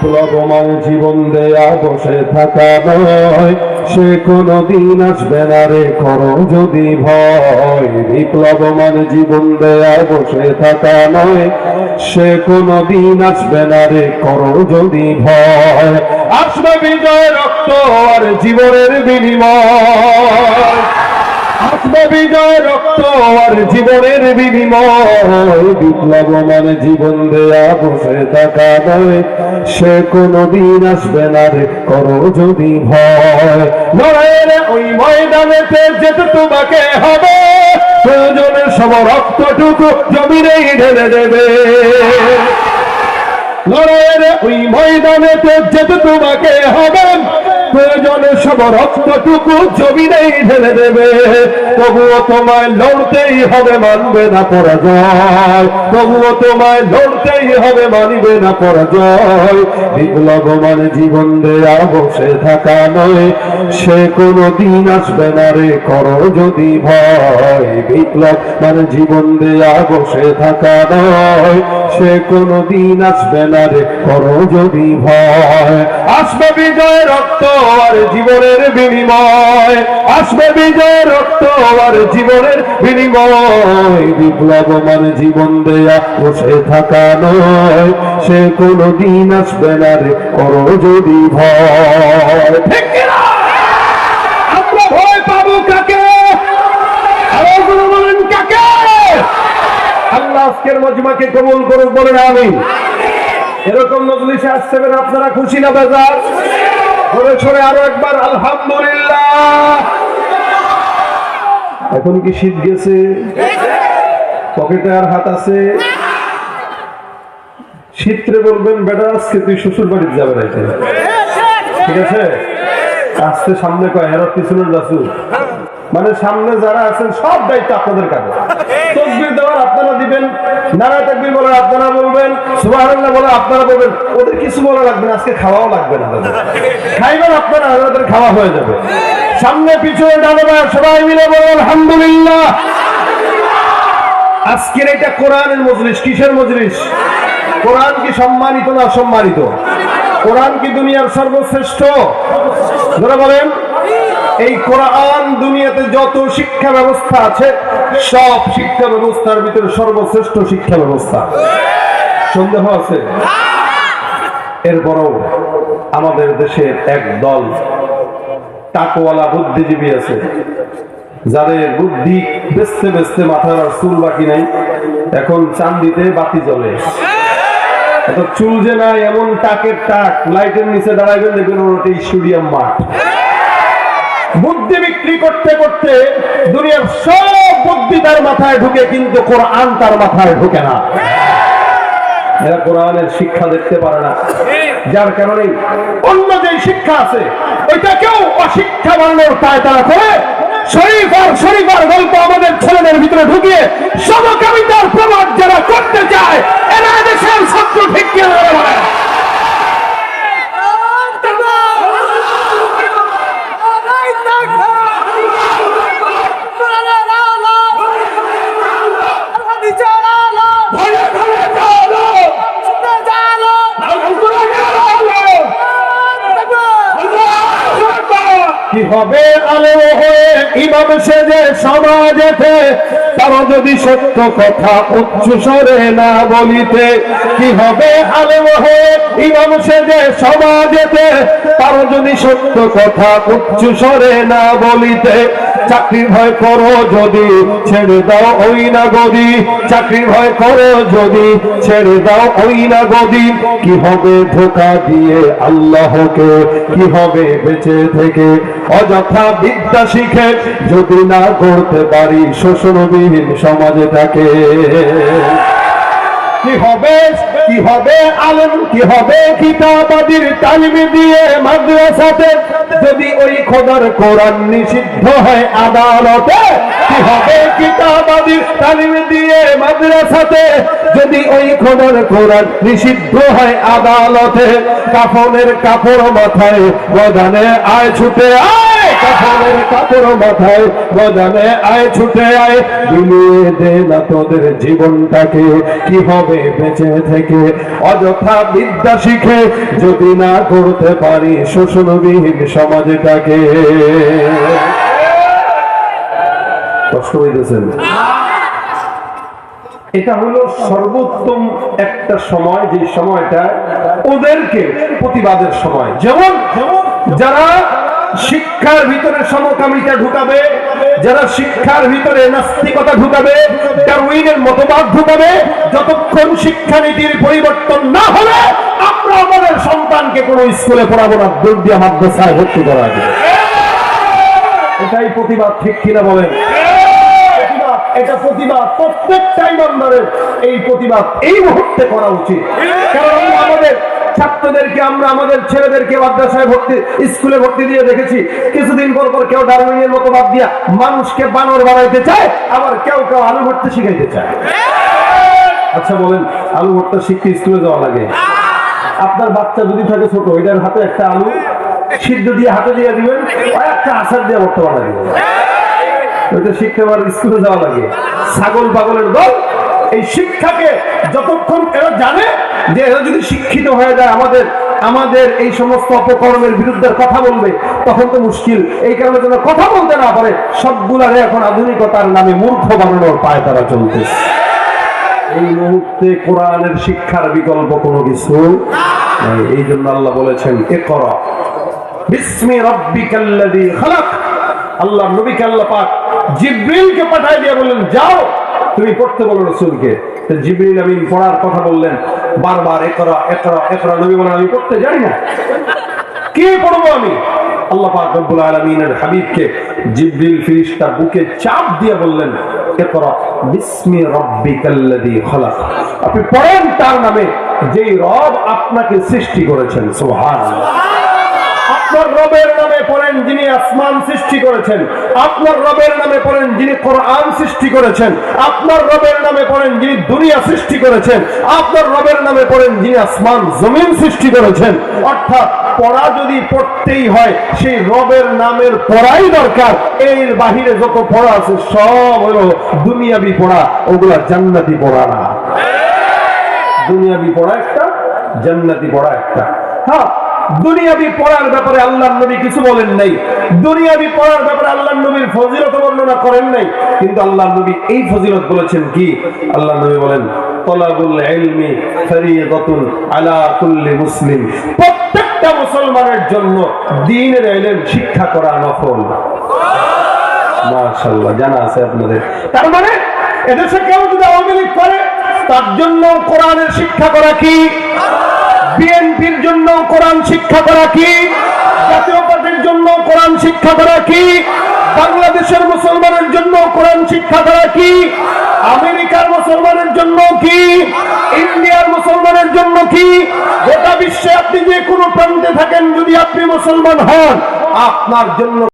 বিপ্লব মানে জীবন দেয়া বসে থাকা নয়। সে কোনো দিন আসবে না রে, করো যদি ভয়। বিপ্লব মানে জীবন দেয়া বসে থাকা নয়। সে কোনো দিন আসবে না রে, করো যদি ভয়। আসবে বিজয় রক্ত আর জীবনের বিনিময়। বিজয় রক্ত আর জীবনের বিনিময়। বিপ্লব মানে জীবন দেয়া বসে থাকা নয়। সে কোনো দিন আসবে না রে, করো যদি ভয়। লড়াইয়ের ওই ময়দানেতে যেতে তোমাকে হবে। প্রয়োজনের সব রক্তটুকু জমিনেই ঢেলে দেবে। লড়াইয়ের ওই ময়দানেতে যেতে তোমাকে হবে। প্রয়োজনে সব রক্তটুকু জমিনেই ঢেলে দেবে। তবুও তোমায় লড়তেই হবে মানবে না পরাজয়। তবুও তোমায় লড়তেই হবে মানবে না পরাজয়। বিপ্লব মানে জীবন দেয়া, বসে থাকা নয়। সে কোনো দিন আসবে না রে, করো যদি ভয়। বিপ্লব মানে জীবন দেয়া, বসে থাকা নয়। সে কোনো দিন আসবে না রে, করো যদি ভয়। আসবে বিজয় রক্ত আর জীবনের বিনিময়। আসবে বিজয় রক্ত আর জীবনের বিনিময়। বিপ্লব মানে জীবন দেয়া বসে থাকা নয়। সে কোনো দিন আসবে না রে করো যদি ভয়। আমরা আজকের মজমাকে কবুল করুক বলেন আমি এরকম মজলিসে আসছেন আপনারা খুশি না, বেজার? ধরে ছড়ে আরও একবার, আলহামদুলিল্লাহ। এখন কি শীত গেছে? পকেটে আর হাত আছে? শীতরে বলবেন, বেটা, আজকে তুই শ্বশুর বাড়িতে যাবে না ঠিক আছে? আসতে সামনে কয় এরা পিছনের যাচ্ছু মানে সামনে যারা আছেন, সব দায়িত্ব আপনাদের কাছে। তকবির দেওয়ার আপনারা দিবেন নারা তকবির বলার আপনারা বলবেন, সুবহানাল্লাহ বলে আপনারা বলবেন, ওদের কিছু বলা লাগবে না, আজকে খাওয়াও লাগবে না খাইবেন আপনারা, ওদের খাওয়া হয়ে যাবে। সামনে, পিছনে বাঁয়ে, সবাই মিলে বলেন, আলহামদুলিল্লাহ। আজকের এটা কোরআনের মজলিস, কিসের মজলিস? কোরআন কি সম্মানিত না অসম্মানিত? কোরআন কি দুনিয়ার সর্বশ্রেষ্ঠ? যারা বলেন। এই কোরআন দুনিয়াতে যত শিক্ষা ব্যবস্থা আছে, সব শিক্ষা ব্যবস্থার ভিতরে সর্বশ্রেষ্ঠ শিক্ষা ব্যবস্থা। সন্দেহ আছে? এরপরও আমাদের দেশের এক দল টাকওয়ালা বুদ্ধিজীবী আছে, যাদের বুদ্ধি বেচতে বেচতে মাথার আর চুল বাকি নাই, এখন চান্দিতে বাতি জ্বলে। চুল যে নাই, এমন টাকের টাক, লাইটের নিচে দাঁড়াইবেন দেখবেন ওটা স্টেডিয়াম মাঠ। বুদ্ধি বিক্রি করতে করতে দুনিয়ার সব বুদ্ধি তার মাথায় ঢুকে, কিন্তু কোরআন তার মাথায় ঢুকে না। এরা কোরআনের শিক্ষা দেখতে পারে না। যার কারণে অন্য যে শিক্ষা আছে, ওইটাকেও অশিক্ষা বানানোর তাই তারা করে। শরীফ আর গল্প আমাদের ছেলেদের ভিতরে ঢুকিয়ে সমকামিতার প্রমাণ যারা করতে চায়, এরা দেশের ঠিক কি হবে আলো হয়ে ইমাম সেজে সমাজেতে তারা যদি সত্য কথা উচ্চ স্বরে না বলিতে কি হবে আলো হয়ে ইমাম সেজে সমাজেতে তারা যদি সত্য কথা উচ্চ স্বরে না বলিতে চাকরির ভয় করো যদি ছেড়ে দাও ওই না গদি চাকরির ভয় করো যদি ছেড়ে দাও ওই না গদি, কি হবে ধোকা দিয়ে আল্লাহকে, কি হবে বেঁচে থেকে অযথা বিদ্যা শিখে যদি না করতে পারি শোষণবিহীন সমাজটাকে কি হবে? কি হবে? আলম, কি হবে? কিতাবাদির তালিম দিয়ে মাদ্রাসাতে যদি ওই খোদার কোরআন নিষিদ্ধ হয় আদালতে, কি হবে? কিতাবাদির তালিম দিয়ে মাদ্রাসাতে যদি ওই খোদার কোরআন নিষিদ্ধ হয় আদালতে, কাফনের কাপড় মাথায় ময়দানে আয়, ছুটে আয়। কাফনের কাপড় মাথায় ময়দানে আয়, ছুটে আয়। বিলিয়ে দে না তোদের জীবনটাকে, কি হবে বেঁচে থেকে? অযথা বিদ্যা শিখে যদি না করতে পারি শোষণবিহীন সমাজটাকে। কষ্ট হইতেছেন এটা হলো সর্বোত্তম একটা সময়, যে সময়টা ওদেরকে প্রতিবাদের সময়। যেমন যারা শিক্ষার ভিতরে সমকামিতা ঢুকাবে, যারা শিক্ষার ভিতরে নাস্তিকতা ঢুকাবে, ডারউইনের মতবাদ ঢুকাবে, যতক্ষণ শিক্ষানীতির পরিবর্তন না হবে আমরা আমাদের সন্তানকে কোনো স্কুলে পড়াবো না দৌড় দিয়ে মাদ্রাসায় ভর্তি করা এটাই প্রতিবাদ, ঠিক কিনা বলেন? এটা প্রতিবাদ প্রত্যেকটা ইমানদারের এই প্রতিবাদ এই মুহূর্তে করা উচিত। কারণ আমাদের ছাত্রদেরকে আমরা, আমাদের ছেলেদেরকে মাদ্রাসায় ভর্তি, স্কুলে ভর্তি দিয়ে দেখেছি, কিছুদিন পর পর কেউ ডারউইনের মতো বাদ দিয়া মানুষকে বানর বানাইতে চায়, আবার কেউ কেউ আলু ভর্তি শিখাইতে চায়। আচ্ছা বলেন, আলু ভর্তা শিখতে স্কুলে যাওয়া লাগে? আপনার বাচ্চা যদি থাকে ছোট এটার হাতে একটা আলু সিদ্ধ দিয়ে হাতে দিয়ে দিবেন একটা আচার দিয়ে ভর্তা বানাই দিবেন স্কুলে যাওয়া লাগে। ছাগল পাগলের দল, এই শিক্ষাকে যতক্ষণ এরা জানে যে এরা যদি শিক্ষিত হয়ে যায়, আমাদের আমাদের এই সমস্ত অপকর্মের বিরুদ্ধে কথা বলবে, তখন তো মুশকিল। এই কারণে যেন কথা বলতে না পারে, সবগুলারে এখন আধুনিকতার নামে মূর্খ বানানোর পায় তারা চলতেছে। এই মুহূর্তে কোরআনের শিক্ষার বিকল্প কোনো কিছু এই জন্য আল্লাহ বলেছেন এ কর বিস্মি আল্লাহ নবীকে আল্লাহ পাক জিব্রিলকে পাঠায় দিয়ে বললেন, যাও, তুমি পড়তে বলো রাসূলকে। জিব্রিল আমিন পড়ার কথা বললেন, বারবার, একরা একরা একরা নবী বলেন, আমি পড়তে জানি না। কে পড়ব আমি? আল্লাহ পাক রব্বুল হাবিবকে বুকে চাপ দিয়ে বললেন ইকরা বিসমি রাব্বিকাল্লাযী খালাক। আপনি পড়েন তার নামে, যেই রব আপনাকে সৃষ্টি করেছেন, সুবহানাল্লাহ। আপনার রবের নামে পড়েন যিনি আসমান সৃষ্টি করেছেন। আপনার রবের নামে পড়েন যিনি কোরআন সৃষ্টি করেছেন। আপনার রবের নামে পড়েন যিনি দুনিয়া সৃষ্টি করেছেন। আপনার রবের নামে পড়েন যিনি আসমান, জমিন সৃষ্টি করেছেন। অর্থাৎ পড়া যদি পড়তেই হয়, সেই রবের নামের পড়াই দরকার। এর বাহিরে যত পড়া আছে, সব হলো দুনিয়াবি পড়া। ওগুলা জান্নাতি পড়া না। দুনিয়াবি পড়া একটা, জান্নাতি পড়া একটা। হ্যাঁ দুনিয়াবি পড়ার ব্যাপারে আল্লাহ নবী কিছু বলেন নাই। দুনিয়াবি পড়ার ব্যাপারে আল্লাহ নবীর ফজিলত বর্ণনা করেন নাই। কিন্তু আল্লাহ নবী এই ফজিলত বলেছেন কি? আল্লাহ নবী বলেন, তলাবুল ইলমি ফরিয়াদাতুন আলা কুল্লি মুসলিম। প্রত্যেকটা মুসলমানের জন্য দ্বীনের ইলম শিক্ষা করা নফল। মাশাআল্লাহ, জানা আছে আপনাদের। তার মানে এদেশে কেউ যদি আওয়ামী লীগ করে, তার জন্য কোরআনের শিক্ষা করা কি? বিএনপির জন্য কোরআন শিক্ষা করা কি? জাতীয় পার্টির জন্য কোরআন শিক্ষা করা কি? বাংলাদেশের মুসলমানের জন্য কোরআন শিক্ষা করা কি? আমেরিকার মুসলমানের জন্য কি? ইন্ডিয়ার মুসলমানের জন্য কি? গোটা বিশ্বে আপনি যে কোনো প্রান্তে থাকেন, যদি আপনি মুসলমান হন, আপনার জন্য